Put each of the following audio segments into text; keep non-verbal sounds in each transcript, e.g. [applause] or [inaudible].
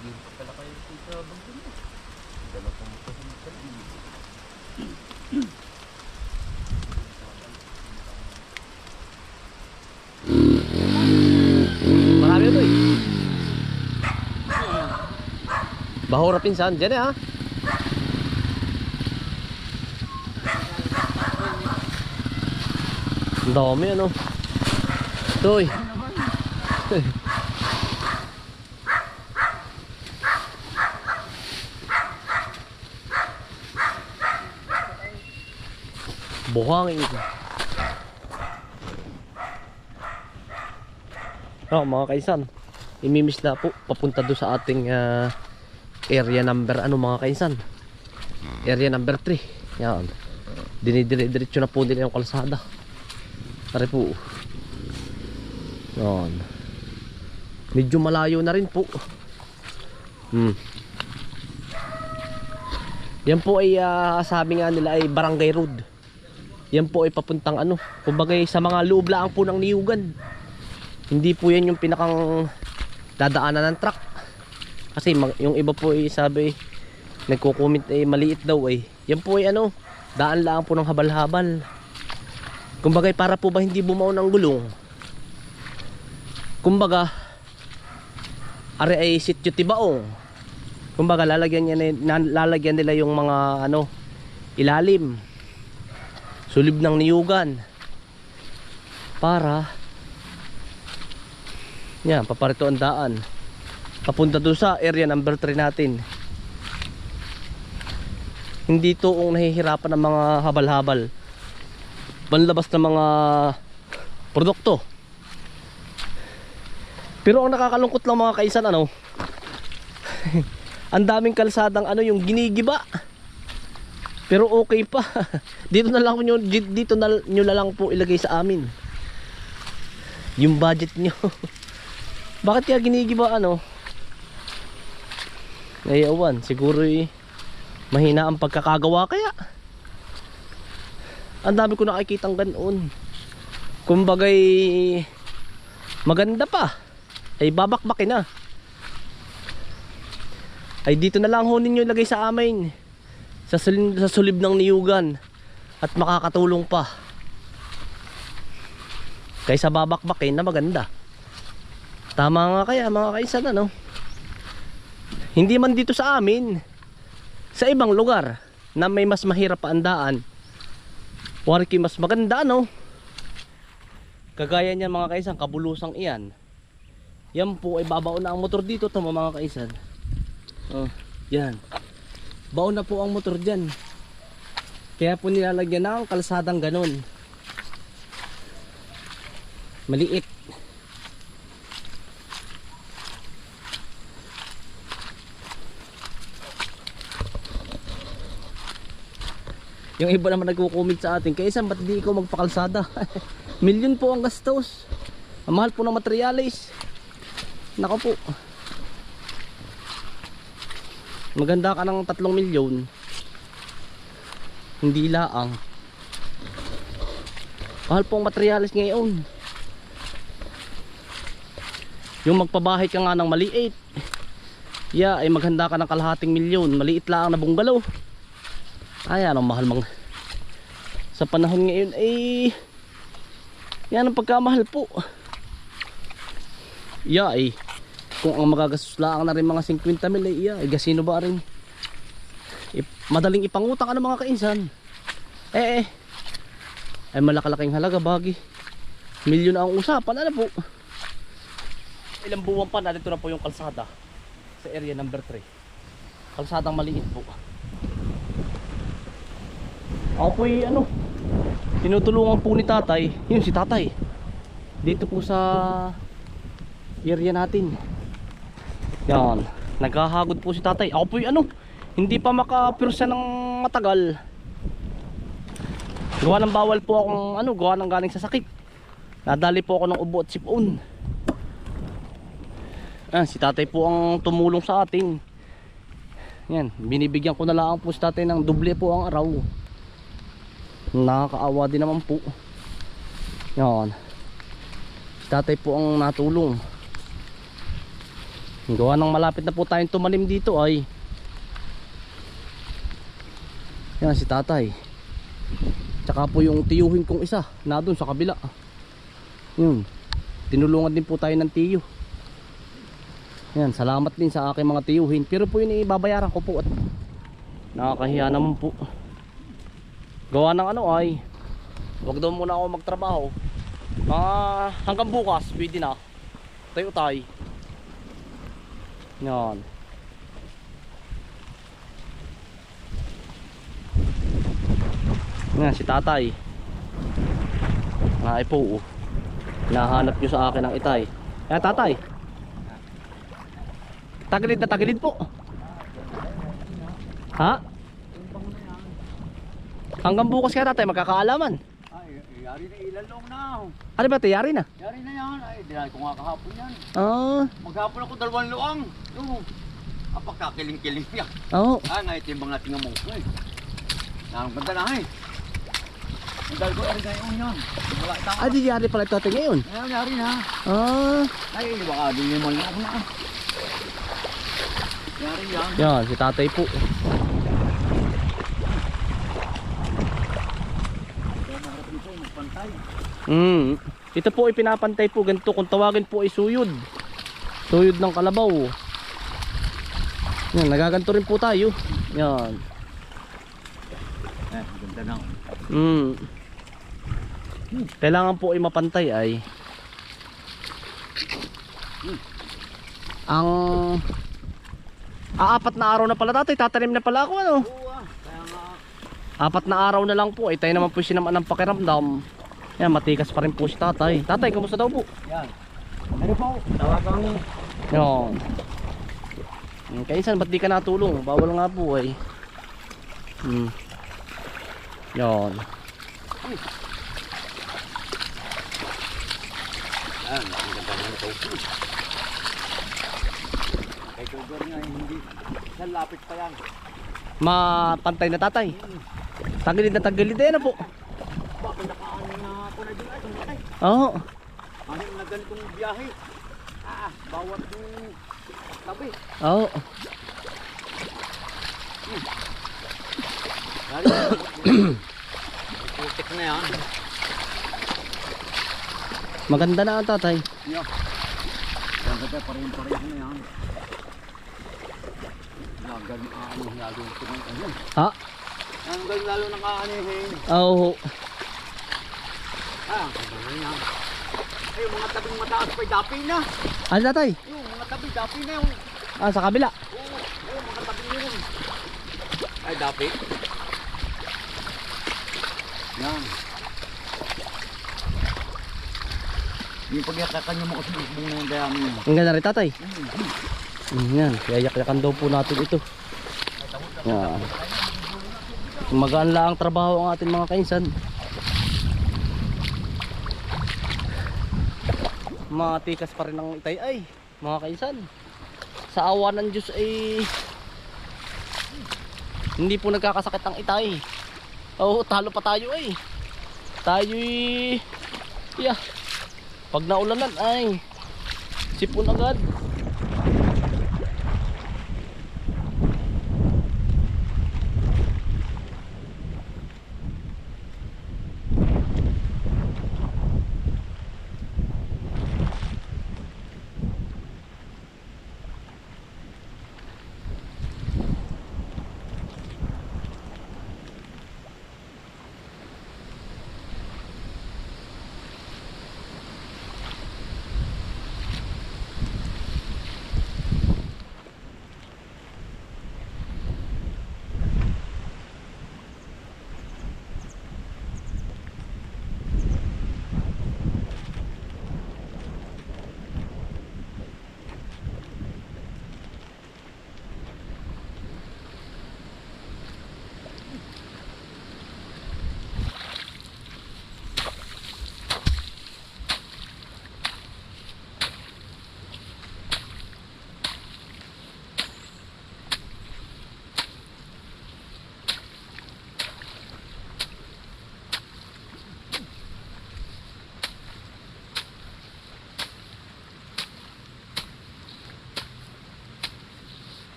Dito pala kayo sa bangko mo. Dala pa mo sa sa Marami ito eh. Bahura pinsan, dyan eh ha. Ang dami ano. Ito eh. [laughs] Buhangin. Oh, mga kaisan. Imimiss na po papunta do sa ating ah, area number ano mga kaisan. Area number 3. Yan. Dinidire-diretso na po nila yung kalsada. Tari po. Yan. Medyo malayo na rin po. Hmm. Yan po ay ah, sabi nga nila ay barangay road. Yan po ay papuntang ano, kumbaga sa mga loob po ng niyugan. Hindi po yan yung pinakang dadaanan ng truck. Kasi yung iba po ay sabi, nagko-comment ay maliit daw ay. Yan po ay ano, daan lang po ng habal-habal. Kumbaga para po ba hindi bumaon ang gulong. Kumbaga, are ay sityo tibaong. Kumbaga lalagyan, niya, lalagyan nila yung mga ano, ilalim. Sulib ng niyugan. Para yan, paparito ang daan. Papunta doon sa area number 3 natin. Hindi to ang nahihirapan ng mga habal-habal. Panlabas ng mga produkto. Pero ang nakakalungkot lang mga kaisan ano, [laughs] ang daming kalsadang ano yung ginigiba. Pero okay pa. [laughs] dito na lang nyo, dito na, nyo lang po ilagay sa amin. Yung budget nyo. [laughs] Bakit kaya ginigiba ano? Ayawan, siguro eh, mahina ang pagkakagawa kaya. Ang dami ko nakikitang ganoon. Kumbagay maganda pa. Ay babakbakin na. Ay dito na lang ho ninyo ilagay sa amin. Sa, sul- sa sulib ng niyugan. At makakatulong pa. Kaysa babakbakin na maganda. Tama nga kaya mga kaisan ano. Hindi man dito sa amin. Sa ibang lugar na may mas mahirap pa ang daan. Warki mas maganda no. Kagaya niyan mga kaisan, kabulusang iyan. Yan po ay babaon na ang motor dito tama mga kaisan. Oh, yan. Baon na po ang motor diyan. Kaya po nilalagyan ng kalsadang ganon. Maliit. Yung iba naman nagko-comment sa atin, kaya saan ba't di ikaw magpakalsada? [laughs] Milyon po ang gastos. Ang mahal po ng materialis. Nako po. Maganda ka ng 3 milyon. Hindi laang. Mahal po ang materialis ngayon. Yung magpabahay ka nga ng maliit. Yeah, ay maghanda ka ng kalahating milyon. Maliit lang na bungalow. Ay, anong mahal mang sa panahon ngayon ay yan ang pagkamahal po. Yeah, ay kung ang magagastos lang na rin mga 50 mil ay iya, ay gasino ba rin? Ip, madaling ipangutang ka ng mga kainsan. Eh eh. Ay malakalaking halaga bagi. Milyon ang usapan, ano po? Ilang buwan pa na dito na po yung kalsada sa area number 3. Kalsadang maliit po. Ako po ano, tinutulungan po ni tatay, yun si tatay. Dito po sa area natin. Yan, naghahagod po si tatay. Ako po ano, hindi pa makapirsa ng matagal. Gawa ng bawal po akong ano, gawa ng galing sa sakit. Nadali po ako ng ubo at sipon. Ah, si tatay po ang tumulong sa atin. Yan, binibigyan ko na lang po si tatay ng doble po ang araw nakakaawa din naman po yan si tatay po ang natulong Gawa ng malapit na po tayong tumalim dito ay. Yan si tatay. Tsaka po yung tiyuhin kong isa na doon sa kabila. Yun. Tinulungan din po tayo ng tiyo. Yan salamat din sa aking mga tiyuhin. Pero po yun ibabayaran ko po at Nakakahiya naman po. Gawa ng ano ay Huwag daw muna ako magtrabaho. Mga hanggang bukas pwede na. Tayo tayo yan. Yan si tatay. Ay po. oh. Hinahanap nyo sa akin ang itay. Kaya tatay. Tagilid na po. Ha? Hanggang bukas kaya tatay magkakaalaman. Yari na ilalong na. Ano ba tiyari na? Yari na yan. Ay, dinay ko nga kahapon yan. Ah, Maghapon ako dalawang luang. Yung, apakakiling-kiling niya. oo. Ah, nga itimbang natin ang mungko eh. Nang ganda na eh. Dahil ko ari ngayon yan. Wala itang. Ah, di yari pala ito ate ngayon. Ngayon, yari na. Ah, Ay, baka din yung mga ako na. Yari yan. yan si tatay po. Mm. Ito po ay pinapantay po ganito kung tawagin po ay suyod. Suyod ng kalabaw. Yan, nagaganto rin po tayo. Yan. Eh, ganda na. Mm. Kailangan po ay mapantay ay ang aapat na araw na pala tatay, tatanim na pala ako ano. Ah. Apat na araw na lang po, ay tayo naman po sinaman ng pakiramdam. Yan, matikas pa rin po si tatay. Tatay, kamusta daw po? yan. Ano po? Tawagang Yan. Kainsan, ba't di ka natulong? Bawal nga po ay. Hmm. Yan. Yan, ang ganda na ito. Kay Cougar nga, hindi. Sa lapit pa yan. Mapantay na tatay. Tagilid na tagilid yan na po. Bakit nakaano na ako na dyan ay, tumatay. Oo. Ano na ganitong biyahe? Ah, bawat yung tabi. Oo. Putik na yan. Maganda na ang tatay. Yeah. Yan ganda, pareho-pareho na yan. Lagal na ano, lalo yung tunay. Ayun. Ha? Ang galing lalo ng kaanihin. Oo. Ah, ang yan. Ay, yung mga tabing mataas pa'y dapi na. Ano tatay? Yung mga tabi, dapi na yung... Ah, sa kabila. Oo, oo, mga tabi yun. Ay, dapi. Yan. Yung pagyakakan niyo mo kasi bubong na yung dayami mo. Ang ganda rin tatay. Mm, yan. Yayak-yakan daw po natin ito. Yan. Magaan lang ang trabaho ang ating mga kainsan. Matikas pa rin ang itay ay mga kainsan. Sa awa ng Diyos ay hindi po nagkakasakit ang itay. Oo, talo pa tayo ay. Tayo yeah. Pag naulanan ay sipon agad.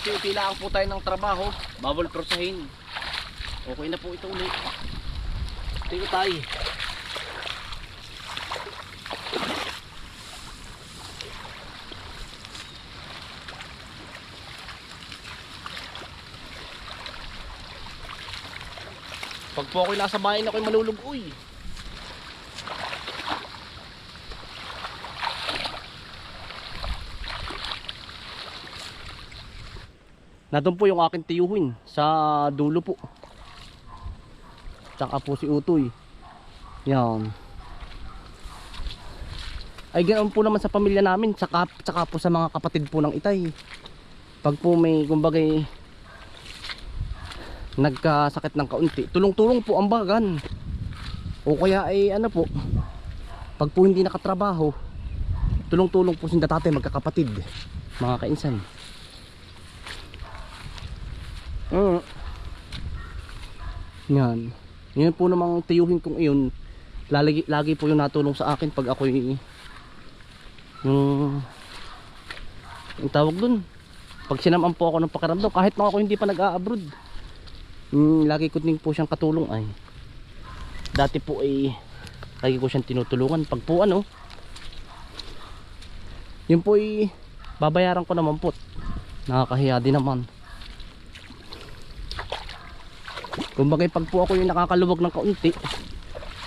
Pauti-uti lang po tayo ng trabaho. Bawal prosahin. Okay na po ito ulit. Tingin tayo. Pag po ako'y nasa bahay na ako'y malulugoy. Nandun po yung aking tiyuhin sa dulo po. Tsaka po si Utoy. Yan. Ay ganoon po naman sa pamilya namin, tsaka, tsaka po sa mga kapatid po ng itay. Pag po may kumbagay nagkasakit ng kaunti, tulong-tulong po ang bagan. O kaya ay ano po, pag po hindi nakatrabaho, tulong-tulong po sinda tatay magkakapatid, mga kainsan. Mm. Yan. Yan po namang tiyuhin kong iyon. Lagi, lagi po yung natulong sa akin pag ako yung yung tawag dun. Pag sinaman po ako ng pakiramdam, kahit mga ako hindi pa nag-a-abroad. Mm, lagi ko din po siyang katulong ay. Dati po ay lagi ko siyang tinutulungan. Pag po ano, yun po ay babayaran ko naman po. Nakakahiya din naman. Kumbaga pag po ako yung nakakaluwag ng kaunti,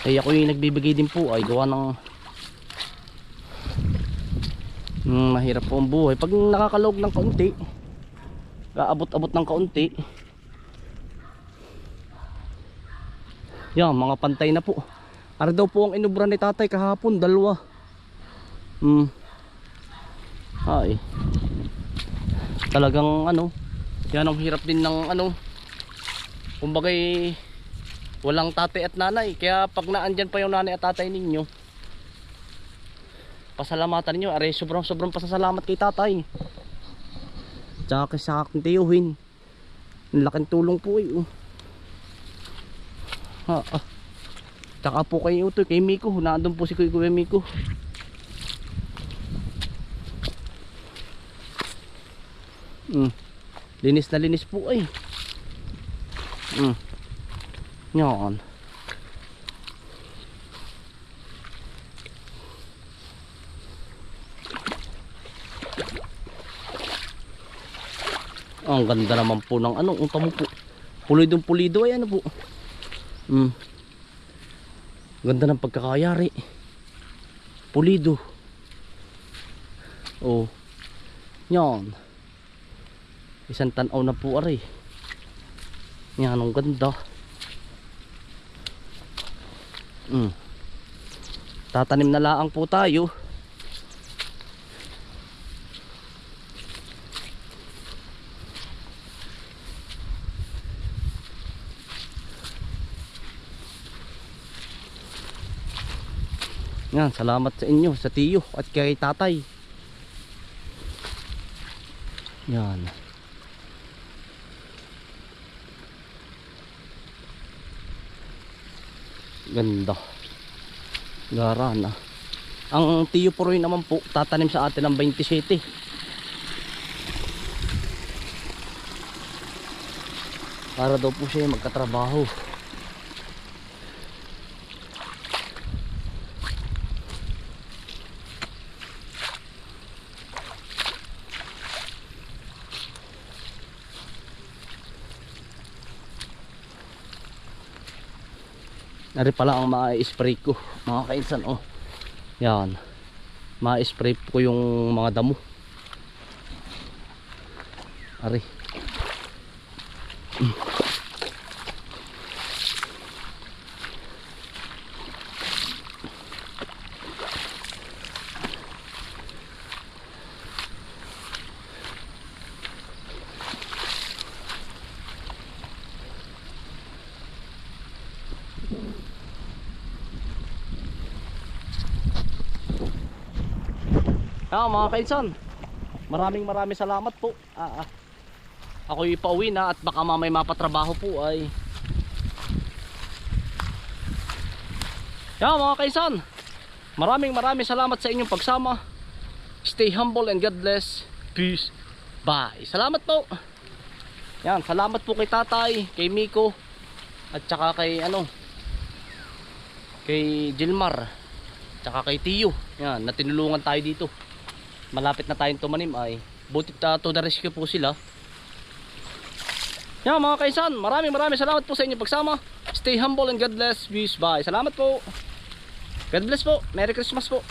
ay ako yung nagbibigay din po ay gawa ng mm, mahirap po ang buhay. Pag nakakaluwag ng kaunti, kaabot-abot ng kaunti, yan mga pantay na po. Ara daw po ang inubra ni tatay kahapon, dalawa. Hmm. Ay. Talagang ano, yan ang hirap din ng ano, kumbagay walang tatay at nanay. Kaya pag naandyan pa yung nanay at tatay ninyo pasalamatan ninyo. Aray sobrang sobrang pasasalamat kay tatay. Tsaka sa aking tiyuhin. Laking tulong po eh oh. ha, ah. tsaka po kay Utoy kay Miko. Naandun po si Kuya Miko. Mm. linis na linis po ay Mm. Yan. Ang ganda naman po ng ano, ang tamo po. Pulidong pulido ay ano po. Mm. Ganda ng pagkakayari. Pulido. Oh. Yan. Isang tanaw na po aray. Yan, ang ganda. Mm. Tatanim na laang po tayo. Yan, salamat sa inyo, sa tiyo at kay tatay. Yan. Ganda. Garana. Ang tiyo poroy naman po, tatanim sa atin ng 27. Para daw po siya magkatrabaho. Nari pala ang ma-spray ko mga kainsan oh. Yan. Ma-spray ko yung mga damo. Ari. Ah, mga kainsan. Maraming maraming salamat po. Ah, ah. Ako'y pauwi na at baka mamay mapatrabaho po ay. Yeah, mga kainsan. Maraming maraming salamat sa inyong pagsama. Stay humble and God bless. Peace. Bye. Salamat po. Yan, salamat po kay tatay, kay Miko, at saka kay ano, kay Gilmar, tsaka kay Tiyo. Yan, natinulungan tayo dito. Malapit na tayong tumanim ay butit uh, to the rescue po sila. Yan mga kaisan, maraming maraming salamat po sa inyong pagsama. Stay humble and God bless. Peace. Bye. Salamat po. God bless po. Merry Christmas po.